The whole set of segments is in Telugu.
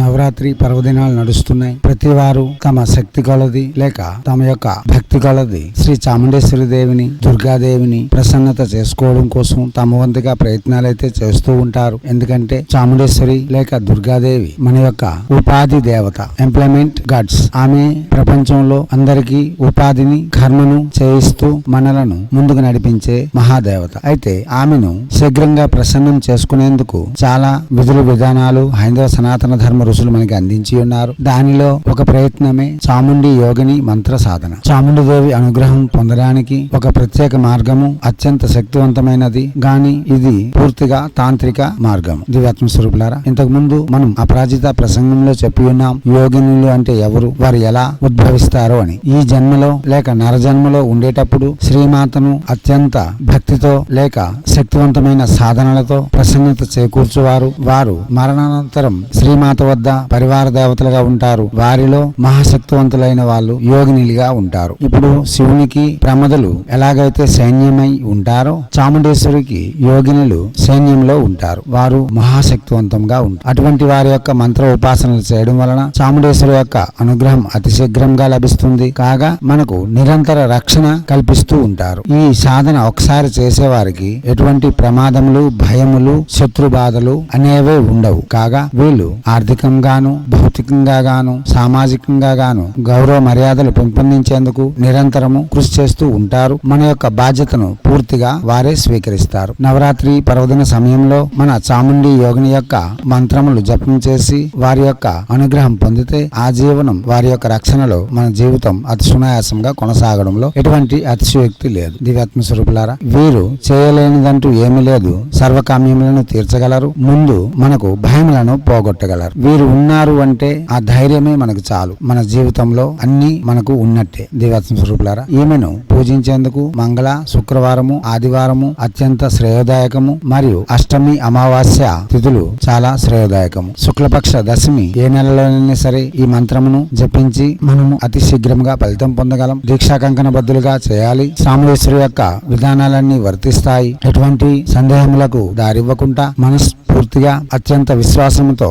నవరాత్రి పర్వదినాలు నడుస్తున్నాయి. ప్రతి వారు తమ శక్తి కొలది లేక తమ యొక్క భక్తి కొలది శ్రీ చాముండేశ్వరి దేవిని దుర్గాదేవిని ప్రసన్నత చేసుకోవడం కోసం తమ వంతుగా ప్రయత్నాలు అయితే చేస్తూ ఉంటారు. ఎందుకంటే చాముండేశ్వరి లేక దుర్గాదేవి మన యొక్క ఉపాధి దేవత ఎంప్లాయ్మెంట్ గాడ్స్. ఆమె ప్రపంచంలో అందరికీ ఉపాధిని కర్మను చేయిస్తూ మనలను ముందుకు నడిపించే మహాదేవత. అయితే ఆమెను శీఘ్రంగా ప్రసన్నం చేసుకునేందుకు చాలా విధులు విధానాలు హైందవ సనాతన ధర్మ ఋషులు మనకి అందించి ఉన్నారు. దానిలో ఒక ప్రయత్నమే చాముండి యోగిని మంత్ర సాధన. చాముండి దేవి అనుగ్రహం పొందడానికి ఒక ప్రత్యేక మార్గము అత్యంత శక్తివంతమైనది. గాని ఇది పూర్తిగా తాంత్రిక మార్గం. దివ్యాత్మ స్వరూపులారా ఇంతకు ముందు మనం అపరాజిత ప్రసంగంలో చెప్పి ఉన్నాం యోగినులు అంటే ఎవరు వారు ఎలా ఉద్భవిస్తారో అని. ఈ జన్మలో లేక నర జన్మలో ఉండేటప్పుడు శ్రీమాతను అత్యంత భక్తితో లేక శక్తివంతమైన సాధనలతో ప్రసన్నత చేకూర్చువారు. వారు మరణానంతరం శ్రీమాత వద్ద పరివార దేవతలుగా ఉంటారు. వారిలో మహాశక్తివంతులైన వాళ్ళు యోగినిలుగా ఉంటారు. ఇప్పుడు శివునికి ప్రమదలు ఎలాగైతే సైన్యమై ఉంటారో చాముండేశ్వరికి యోగినులు సైన్యంలో ఉంటారు. వారు మహాశక్తివంతంగా ఉంటారు. అటువంటి వారి యొక్క మంత్ర ఉపాసనలు చేయడం వలన చాముండేశ్వరి యొక్క అనుగ్రహం అతి శీఘ్రంగా లభిస్తుంది. కాగా మనకు నిరంతర రక్షణ కల్పిస్తూ ఉంటారు. ఈ సాధన ఒకసారి చేసేవారికి ఎటువంటి ప్రమాదములు భయములు శత్రు బాధలు అనేవే ఉండవు. కాగా వీళ్ళు ఆర్థిక ఆర్థికంగాను భౌతికంగా గాను సామాజికంగా గాను గౌరవ మర్యాదలు పెంపొందించేందుకు నిరంతరము కృషి చేస్తూ ఉంటారు. మన యొక్క బాధ్యతను పూర్తిగా వారే స్వీకరిస్తారు. నవరాత్రి పర్వదిన సమయంలో మన చాముండి యోగిని యొక్క మంత్రములు జపం చేసి వారి యొక్క అనుగ్రహం పొందితే ఆ జీవనం వారి యొక్క రక్షణలో మన జీవితం అతి సునాయాసంగా కొనసాగడంలో ఎటువంటి అతిశయోక్తి లేదు. దివ్యాత్మ స్వరూపులారా వీరు చేయలేనిదంటూ ఏమీ లేదు. సర్వకామ్యములను తీర్చగలరు. ముందు మనకు భయములను పోగొట్టగలరు. వీరు ఉన్నారు అంటే ఆ ధైర్యమే మనకు చాలు. మన జీవితంలో అన్ని మనకు ఉన్నట్టే. దేవత స్వరూపులారా ఈమెను పూజించేందుకు మంగళ శుక్రవారము ఆదివారము అత్యంత శ్రేయోదాయకము మరియు అష్టమి అమావాస్య తిథులు చాలా శ్రేయోదాయకము. శుక్లపక్ష దశమి ఏ నెలలోనైనా సరే ఈ మంత్రమును జపించి మనము అతి శీఘ్రంగా ఫలితం పొందగలం. దీక్షా కంకణ బద్దులుగా చేయాలి. సాములేశ్వరి యొక్క విధానాలన్నీ వర్తిస్తాయి. ఎటువంటి సందేహములకు దారివ్వకుండా మనస్ఫూర్తిగా అత్యంత విశ్వాసంతో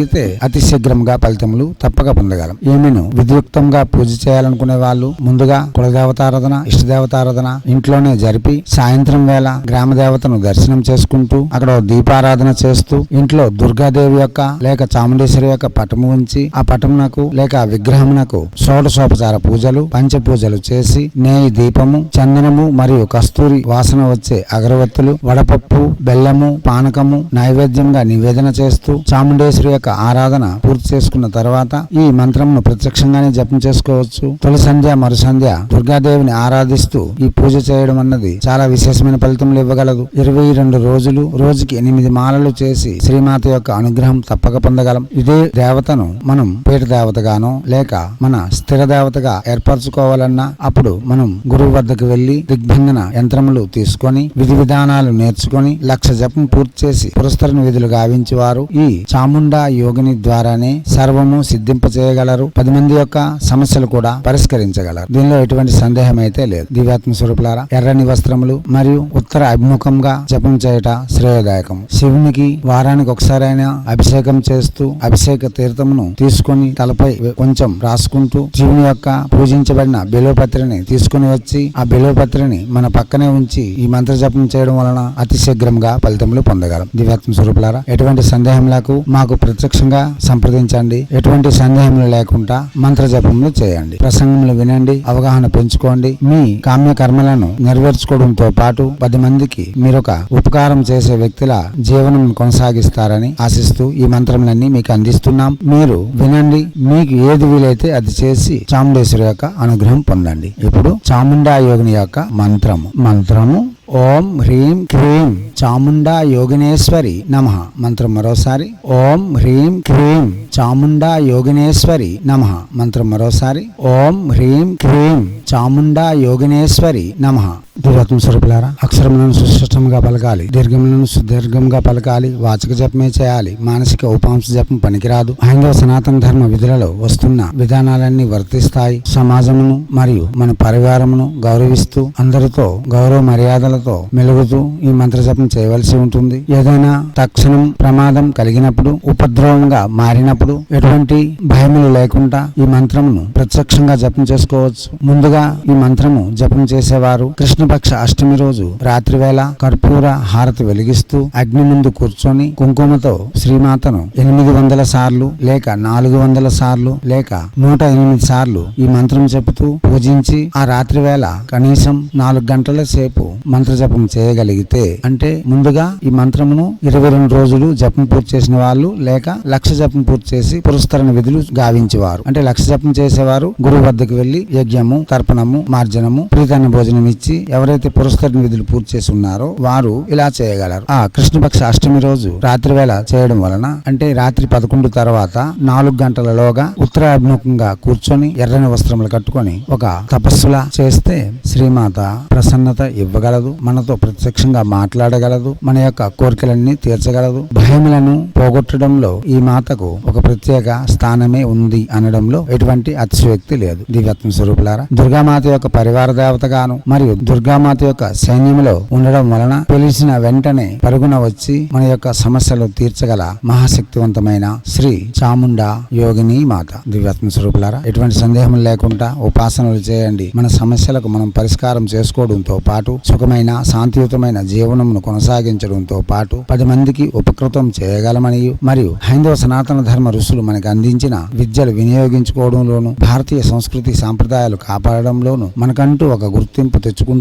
చేయగలిగితే అతి శీఘ్రంగా ఫలితములు తప్పక పొందగలం. ఏమీను? విధియుక్తంగా పూజ చేయాలనుకునే వాళ్ళు ముందుగా కులదేవతారాధన ఇష్టదేవతారాధన ఇంట్లోనే జరిపి సాయంత్రం వేళ గ్రామ దేవతను దర్శనం చేసుకుంటూ అక్కడ దీపారాధన చేస్తూ ఇంట్లో దుర్గాదేవి యొక్క లేక చాముండేశ్వరి యొక్క పటము ఉంచి ఆ పటమునకు లేక ఆ విగ్రహమునకు షోడశోపచార పూజలు పంచ పూజలు చేసి నేయి దీపము చందనము మరియు కస్తూరి వాసన వచ్చే అగరవత్తులు వడపప్పు బెల్లము పానకము నైవేద్యంగా నివేదన చేస్తూ చాముండేశ్వరి యొక్క ఆరాధన పూర్తి చేసుకున్న తర్వాత ఈ మంత్రమును ప్రత్యక్షంగానే జపం చేసుకోవచ్చు. తొలి సంధ్య మరు సంధ్య దుర్గాదేవిని ఆరాధిస్తూ ఈ పూజ చేయడం అన్నది చాలా విశేషమైన ఫలితములు ఇవ్వగలదు. ఇరవై రెండు రోజులు రోజుకి ఎనిమిది మాలలు చేసి శ్రీమాత యొక్క అనుగ్రహం తప్పక పొందగలం. ఇదే దేవతను మనం పీఠ దేవతగానో లేక మన స్థిర దేవతగా ఏర్పరచుకోవాలన్నా అప్పుడు మనం గురువు వద్దకు వెళ్ళి దిగ్బంధన యంత్రములు తీసుకొని విధి విధానాలు నేర్చుకొని లక్ష జపం పూర్తి చేసి పురస్కరణ విధులు గావించి వారు ఈ చాముండా యోగిని ద్వారానే సర్వము సిద్ధింప చేయగలరు. పది మంది యొక్క సమస్యలు కూడా పరిష్కరించగలరు. దీనిలో ఎటువంటి సందేహం అయితే లేదు. దివ్యాత్మ స్వరూపులారా ఎర్రని వస్త్రములు మరియు ఉత్తర అభిముఖంగా జపం చేయట శ్రేయోదాయకం శివునికి వారానికి ఒకసారైనా అభిషేకం చేస్తూ అభిషేక తీర్థమును తీసుకొని తలపై కొంచెం రాసుకుంటూ శివుని యొక్క పూజించబడిన బిలోపత్రిని తీసుకుని వచ్చి ఆ బిలోపత్రిని మన పక్కనే ఉంచి ఈ మంత్ర జపం చేయడం వలన అతి శీఘ్రంగా ఫలితములు పొందగలం. దివ్యాత్మ స్వరూపులారా ఎటువంటి సందేహములకు మాకు ప్రత్యక్షంగా సంప్రదించండి. ఎటువంటి సందేహములు లేకుండా మంత్ర జపములు చేయండి. ప్రసంగములు వినండి అవగాహన పెంచుకోండి. మీ కామ్య కర్మలను నెరవేర్చుకోవడంతో పాటు పది మందికి మీరొక ఉపకారం చేసే వ్యక్తుల జీవనం కొనసాగిస్తారని ఆశిస్తూ ఈ మంత్రములన్నీ మీకు అందిస్తున్నాం. మీరు వినండి మీకు ఏది వీలైతే అది చేసి చాముండేశ్వరి యొక్క అనుగ్రహం పొందండి. ఇప్పుడు చాముండా యోగిని యొక్క మంత్రము. మంత్రము ఓం హ్రీం క్రీం చాముండా యోగినేశ్వరి నమ. మంత్రం మరోసారి. ఓం హ్రీం క్రీం చాముండా యోగినేశ్వరి నమ. మంత్రం మరోసారి. ఓం హ్రీం క్రీం చాముండా యోగినేశ్వరి నమ. దివ్యాత్మ స్వరూపులారా? అక్షరములను సుస్పష్టంగా పలకాలి. దీర్ఘములను సుదీర్ఘంగా పలకాలి. వాచక జపమే చేయాలి. మానసిక ఉపాంశ జపం పనికిరాదు. హైందవ సనాతన ధర్మ విధులలో వస్తున్న విధానాలన్నీ వర్తిస్తాయి. సమాజమును మరియు మన పరివారమును గౌరవిస్తూ అందరితో గౌరవ మర్యాదలతో మెలుగుతూ ఈ మంత్ర జపం చేయవలసి ఉంటుంది. ఏదైనా తక్షణం ప్రమాదం కలిగినప్పుడు ఉపద్రవంగా మారినప్పుడు ఎటువంటి భయములు లేకుండా ఈ మంత్రమును ప్రత్యక్షంగా జపం చేసుకోవచ్చు. ముందుగా ఈ మంత్రము జపం చేసేవారు కృష్ణ కృష్ణపక్ష అష్టమి రోజు రాత్రివేళ కర్పూర హారతి వెలిగిస్తూ అగ్ని ముందు కూర్చొని కుంకుమతో శ్రీమాతను ఎనిమిది వందల సార్లు లేక నాలుగు వందల సార్లు లేక నూట ఎనిమిది సార్లు ఈ మంత్రం చెబుతూ పూజించి ఆ రాత్రి వేళ కనీసం నాలుగు గంటల సేపు మంత్ర జపం చేయగలిగితే అంటే ముందుగా ఈ మంత్రమును ఇరవై రెండు రోజులు జపం పూర్తి చేసిన వాళ్ళు లేక లక్ష జపం పూర్తి చేసి పురస్కరణ విధులు గావించేవారు. అంటే లక్ష జపం చేసేవారు గురువు వద్దకు వెళ్ళి యజ్ఞము తర్పణము మార్జనము ప్రీతన భోజనం ఇచ్చి ఎవరైతే పురస్కరణ విధులు పూర్తి చేసి ఉన్నారో వారు ఇలా చేయగలరు. ఆ కృష్ణపక్ష అష్టమి రోజు రాత్రి వేళ చేయడం వలన అంటే రాత్రి పదకొండు తర్వాత నాలుగు గంటలలోగా ఉత్తరాభిముఖంగా కూర్చొని ఎర్రని వస్త్రములు కట్టుకొని ఒక తపస్సులా చేస్తే శ్రీమాత ప్రసన్నత ఇవ్వగలదు మనతో ప్రత్యక్షంగా మాట్లాడగలదు మన యొక్క కోరికలన్నీ తీర్చగలదు. భయములను పోగొట్టడంలో ఈ మాతకు ఒక ప్రత్యేక స్థానమే ఉంది అనడంలో ఎటువంటి అతిశయోక్తి లేదు. దివ్యత్మ స్వరూపులారా దుర్గామాత యొక్క పరివార దేవతగాను మరియు దుర్గామాత యొక్క సైన్యంలో ఉండడం వలన పిలిచిన వెంటనే పరుగున వచ్చి మన యొక్క సమస్యలు తీర్చగల మహాశక్తివంతమైన శ్రీ చాముండా యోగిని మాత. దివ్యాత్మ స్వరూపులారా ఎటువంటి సందేహం లేకుండా ఉపాసనలు చేయండి. మన సమస్యలకు మనం పరిష్కారం చేసుకోవడంతో పాటు సుఖమైన శాంతియుతమైన జీవనమును కొనసాగించడంతో పాటు పది మందికి ఉపకృతం చేయగలమని మరియు హైందవ సనాతన ధర్మ ఋషులు మనకు అందించిన విద్యలు వినియోగించుకోవడంలోను భారతీయ సంస్కృతి సాంప్రదాయాలు కాపాడడంలోను మనకంటూ ఒక గుర్తింపు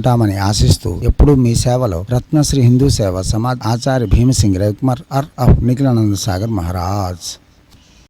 ఉంటామని ఆశిస్తూ ఎప్పుడూ మీ సేవలో రత్నశ్రీ హిందూ సేవ సమాజ్ ఆచార్య భీమసింగ్ రవికుమార్ ఆర్ ఆఫ్ నిఖిలానంద సాగర్ మహారాజ్.